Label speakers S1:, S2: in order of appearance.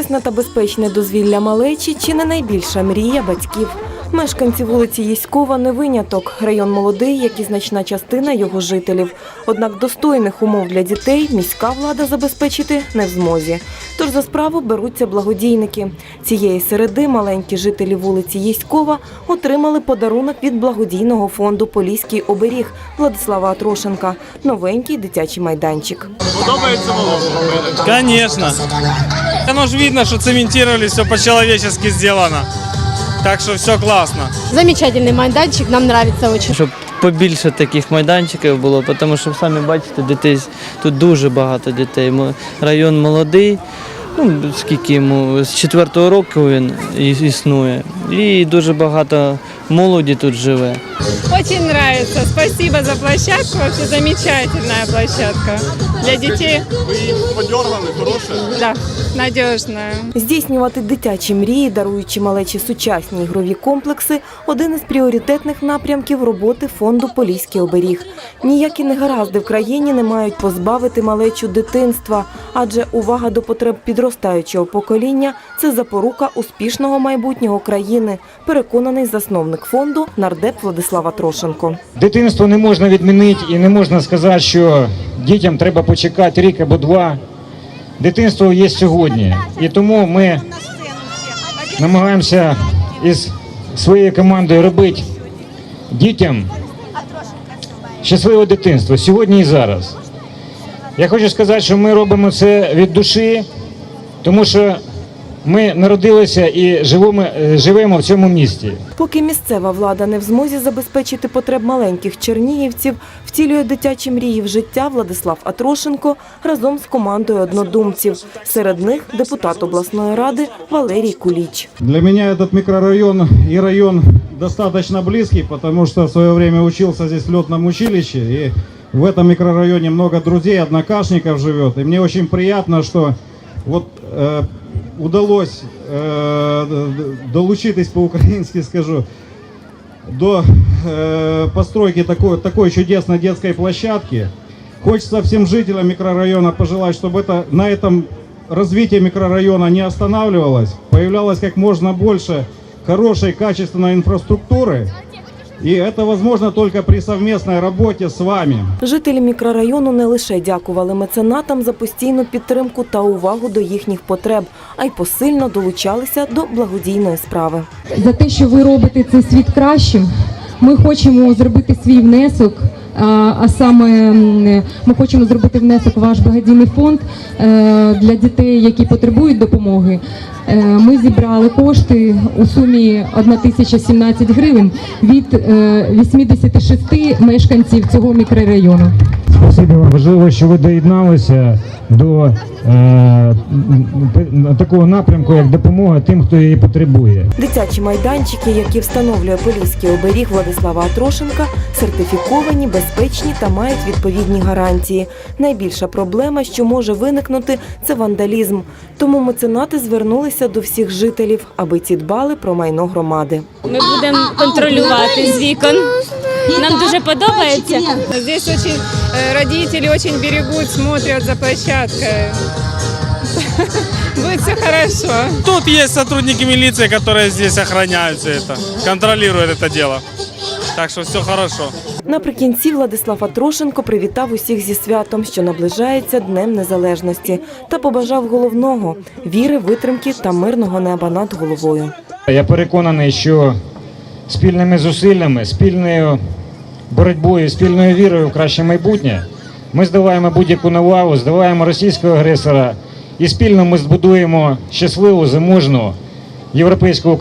S1: Корисне та безпечне дозвілля малечі чи не найбільша мрія батьків. Мешканці вулиці Єськова не виняток. Район молодий, як і значна частина його жителів. Однак достойних умов для дітей міська влада забезпечити не в змозі. Тож за справу беруться благодійники. Цієї середи маленькі жителі вулиці Єськова отримали подарунок від благодійного фонду Поліський оберіг Владислава Атрошенка. Новенький дитячий майданчик.
S2: Подобається малому?
S3: Конечно. Оно ж видно, что цементировали, все по-человечески сделано. Так что все классно.
S4: Замечательный майданчик, нам нравится очень.
S5: щоб побільше таких майданчиків було, тому що самі бачите, дітей тут дуже багато дітей. Мо- Район молодий. Ну, скільки йому з четвертого року він і- існує, і дуже багато молоді тут живе.
S6: Очень нравится. Спасибо за площадку. Вообще замечательная площадка. Для детей,
S2: Ви її подергали, хороше?
S6: да, надежная.
S1: Здійснювати дитячі мрії, даруючи малечі сучасні ігрові комплекси – один із пріоритетних напрямків роботи фонду Поліський оберіг. Ніякі негаразди в країні не мають позбавити малечу дитинства, адже увага до потреб підростаючого покоління – це запорука успішного майбутнього країни, переконаний засновник фонду нардеп Владислава Трошенко.
S7: Дитинство не можна відмінити і не можна сказати, що дітям треба почекати рік або два. Дитинство є сьогодні. І тому ми намагаємося із своєю командою робити дітям щасливе дитинство сьогодні і зараз. Я хочу сказати, що ми робимо це від душі, тому що ми народилися і живемо, живемо в цьому місті.
S1: Поки місцева влада не в змозі забезпечити потреб маленьких чернігівців, втілює дитячі мрії в життя Владислав Атрошенко разом з командою однодумців. Серед них депутат обласної ради Валерій Куліч.
S8: Для меня этот микрорайон и район достаточно близкий, потому что в свое время учился здесь в летном училище, и в этом микрорайоне много друзей, однокашников живет. И мне очень приятно, что вот э, удалось э, д- д- долучитись по-украински, скажу, до э, постройки такой, такой чудесной детской площадки. Хочется всем жителям микрорайона пожелать, чтобы это, на этом развитие микрорайона не останавливалось, появлялось как можно больше хорошей, качественной инфраструктуры. И це можливо тільки при совместній роботі з вами.
S1: Жителі мікрорайону не лише дякували меценатам за постійну підтримку та увагу до їхніх потреб, а й посильно долучалися до благодійної справи.
S9: за те, що ви робите цей світ кращим. Ми хочемо зробити свій внесок. А саме ми хочемо зробити внесок в ваш благодійний фонд е, для дітей, які потребують допомоги. Е, Ми зібрали кошти у сумі 1017 гривень від е, 86 мешканців цього мікрорайону.
S7: Спасибі вам. Важливо, що ви доєдналися до е, такого напрямку, як допомога тим, хто її потребує.
S1: Дитячі майданчики, які встановлює Поліський оберіг Владислава Атрошенка, сертифіковані, безпечні та мають відповідні гарантії. Найбільша проблема, що може виникнути, це вандалізм. Тому меценати звернулися до всіх жителів, аби ті дбали про майно громади.
S10: Ми будемо контролювати з вікон. Нам дуже подобається.
S6: Здесь очень э, родители очень берегут, смотрят за площадкой. Будет все хорошо.
S3: Тут есть сотрудники милиции, которые здесь охраняют все это, контролируют это дело. Так что все хорошо.
S1: Наприкінці Владислав Атрошенко привітав усіх зі святом, що наближається Днем Незалежності, та побажав головного віри, витримки та мирного неба над головою.
S7: Я переконаний, що спільними зусиллями, спільною боротьбою, спільною вірою в краще майбутнє ми здаваємо будь-яку навалу, здаваємо російського агресора і спільно ми збудуємо щасливу, заможну європейську.